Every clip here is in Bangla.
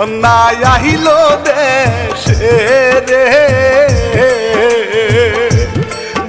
বন্যায় আহিল দেশে রে।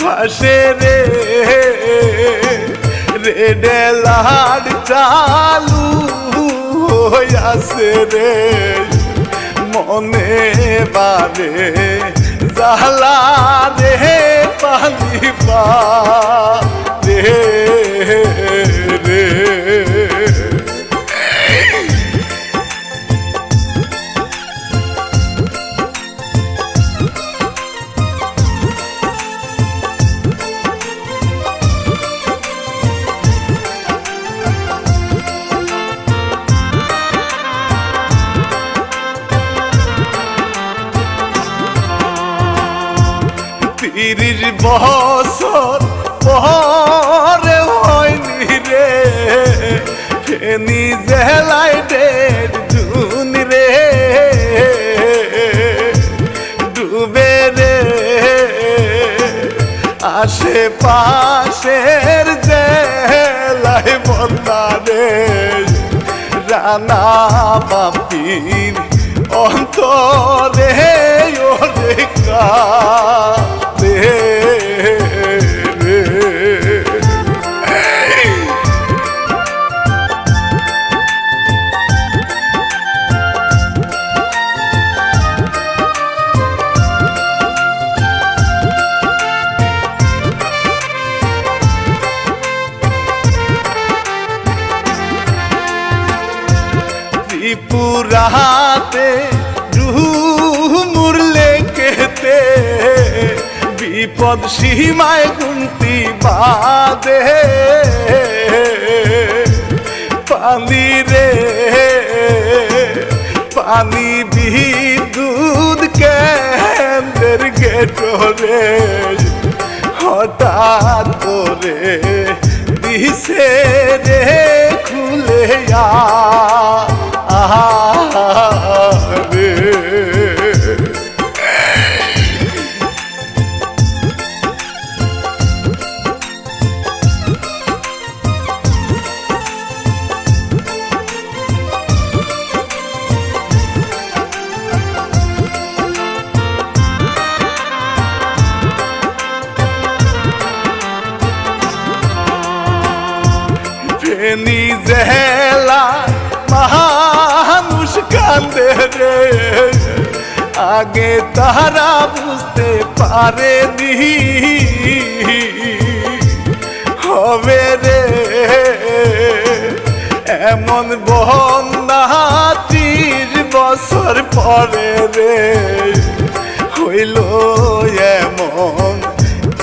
ভাসে রে। রেডে লাড চালু হইয়াছে রে। মনে বারে জালা রে, পানি পা রে রে। আশে পাশের জেলায় বন্দা রে। রানা বাপির অন্তরে ওরে কালে রে ত্রিপুরাতে মুরলে কেতে বিপদ সীমায় গুনতি বাদে পানি রে, পানি বিদ্যুৎ কেন্দ্রের গেটরে, হঠাৎ করে দিছে রে খুলে রে ফেনি জেলা মানুষ কান্দে রে। আগে তারা বুঝতে পারেনি। হবে রে, এমন বন্যা ত্রিশ বছর পরে রে। হইল এমন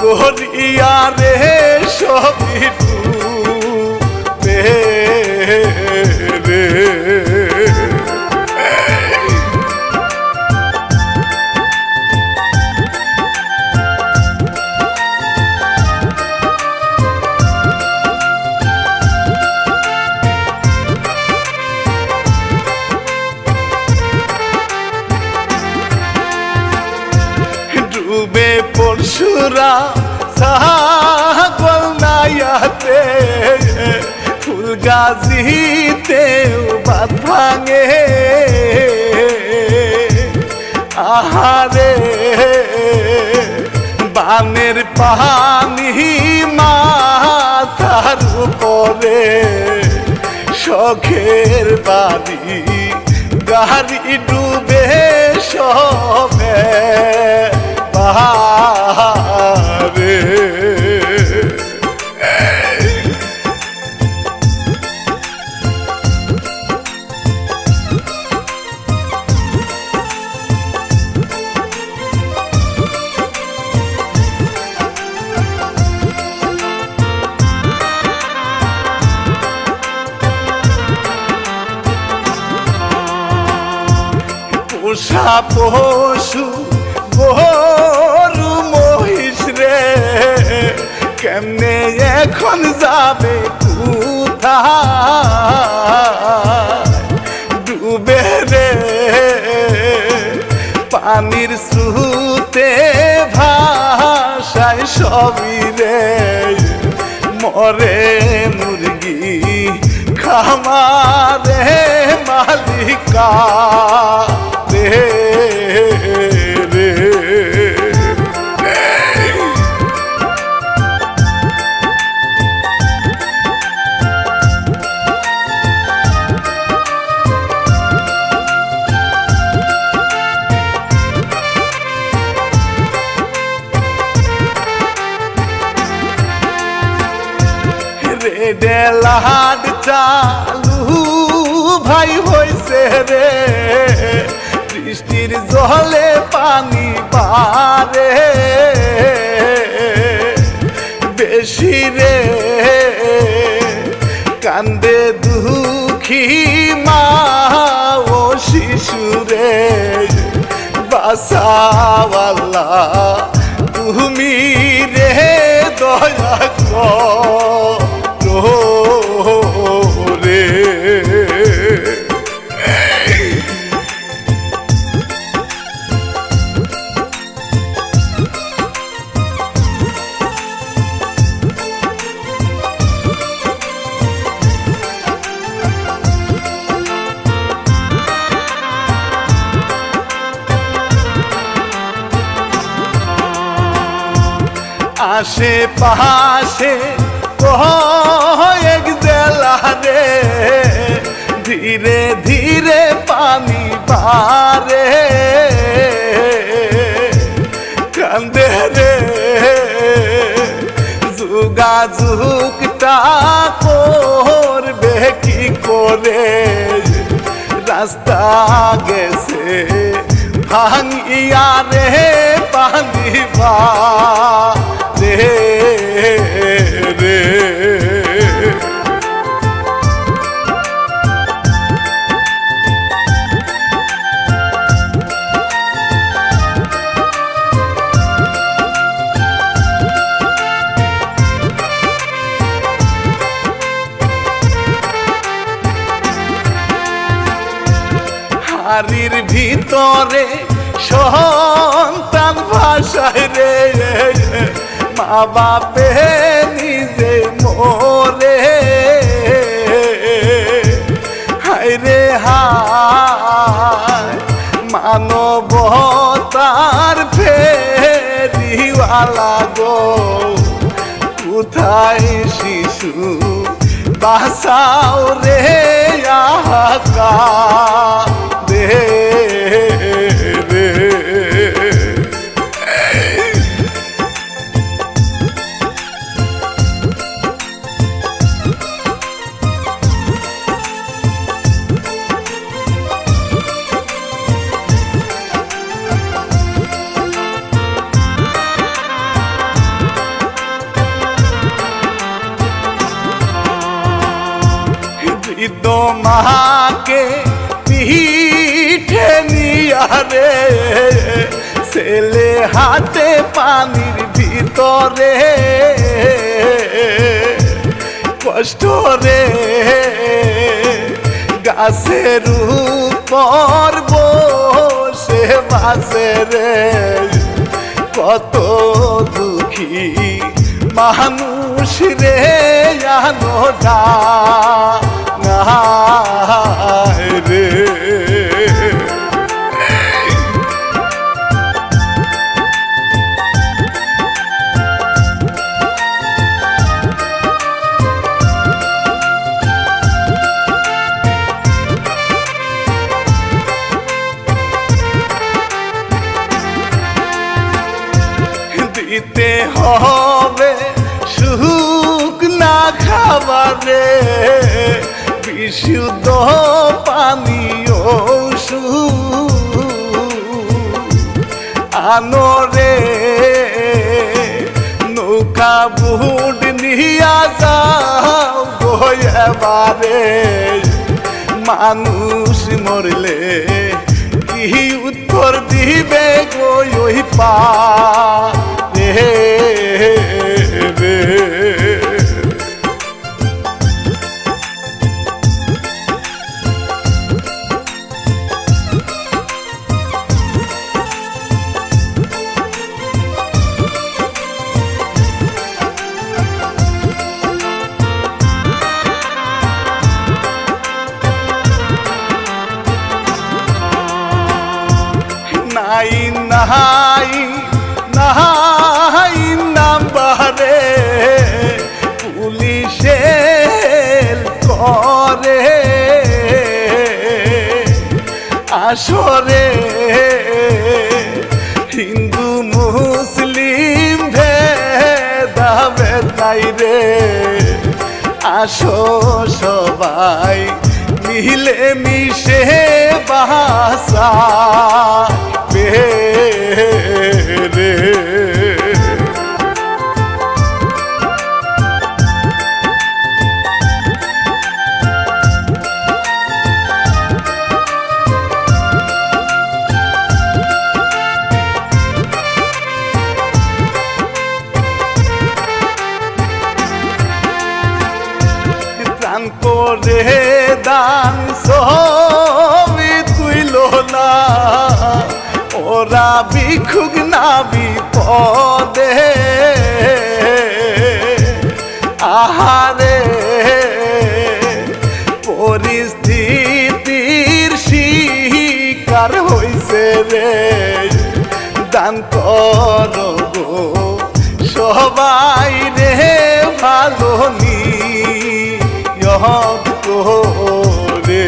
করিয়া রে সবই গাজিতে বাদ আহারে বানের পানি মাথার উপরে শখের বাড়ি গাড়ি ডুবে সবে। বাহারে পশু গরু মহিষ রে। কেমনে এখন যাবে কোথায়? ডুবে রে। পানির স্রোতে ভাষায় সবই রে। মরে মুরগি খামারে মালিকা। রে রে। রে চালু ভাই হইছে রে। বৃষ্টির জলে পানি পারে। বেশি রে, কান্দে দুঃখী মা ও শিশুরে বাসাওয়াল্লা তুমি রে, দয়া করো। আশেপাশে এক জেলা রে। ধীরে ধীরে পানি পারে কান্দে রে। যোগাযোগটা করবে কি করে? রাস্তা গেছে। ভাঙিয়া রে পানি বা রে রে। হাড়ির ভিতরে সন্তান ভাষায় রে। মা বাপে নিজে মোরে। হায় রে, হায়। মানবতার ফেরিওয়ালা গো। কোথায় শিশু বাসাও রে আকা রে হাতে পানির ভিতরে। কষ্ট রে, গাছের উপর বসে বাসে রে। কত দুঃখী মানুষ রে জানো না রে। যাও গোয়াবারে মানুষ মরলে কি উত্তর দিবে গো ওই পা রে নাই নাই নাম্বারে পুলিশে করে আসরে হিন্দু মুসলিম ভেদাবে তাই রে। আসো সবাই মিলে মিশে বাসা রে। প্রাণ দান সবই ওরা ভিক্ষুক না বিপদে আহারে, পরিস্থিতির শিকার হইছে রে। দান কর সবাই রে, ভালো নি করে।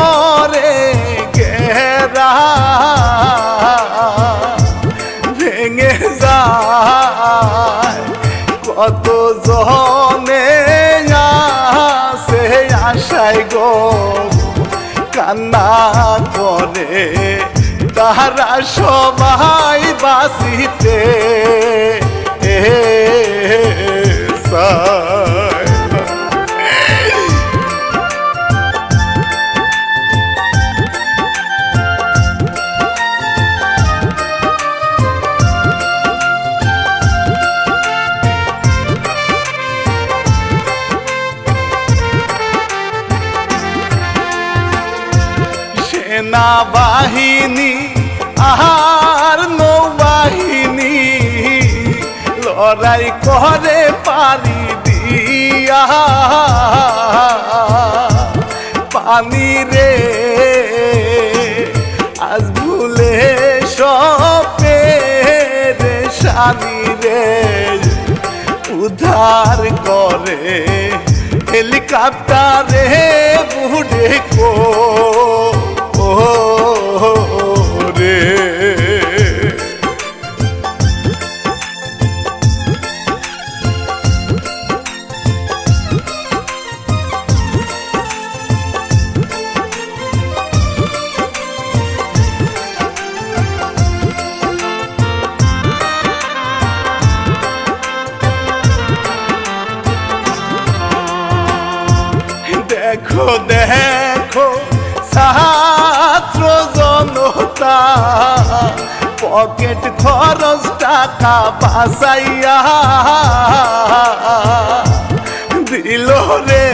পরে গেরা ভেঙে যায় কত জনে আসে আশায় গো, কান্না করে তারা সবাই বাসিতে চায়। সেনাবাহিনী আহার নৌবাহিনী, লড়াই করে পারি দিয়া। পানি রে, আজ ভুলে সপে রে শানি রে। উদ্ধার করে হেলিকপ্টারে বুড়ে কো। দেখো দেখো ছাত্র জনতা পকেট খরচ, টাকা বাসাইয়া দিল রে।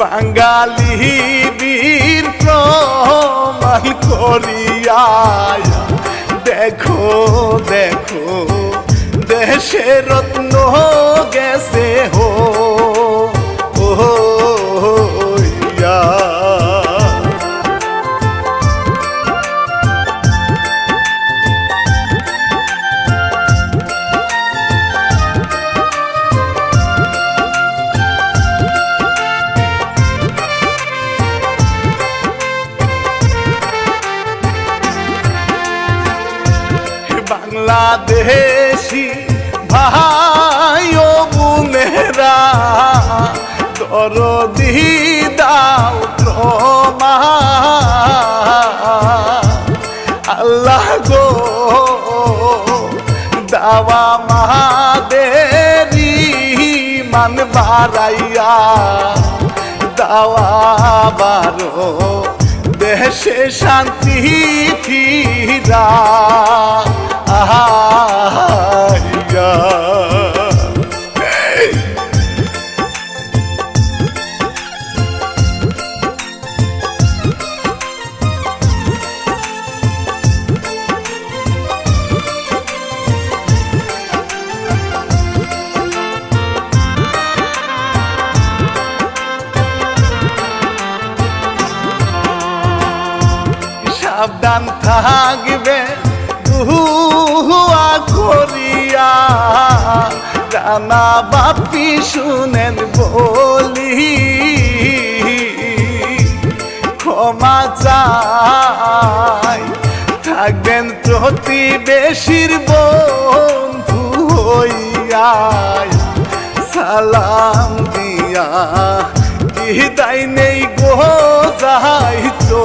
বাঙালি বীর প্রমাণ করিয়া দেখো দেখো, দেশে রত্ন গেছে হো বাংলাদেশি ভাই ও বোনেরা দরদি দাও প্রমা আল্লাহ গো, দাওয়া মাদেরি মান বাড়াইয়া, দাওয়া বারো দেশে শান্তি ফিরা। aha. জানা বাপি শুনেন বলি। ক্ষমা চাই। থাকবেন প্রতিবেশীর বন্ধু হইয়াই সালাম দিয়া। বিদায় নেই গো যাই তো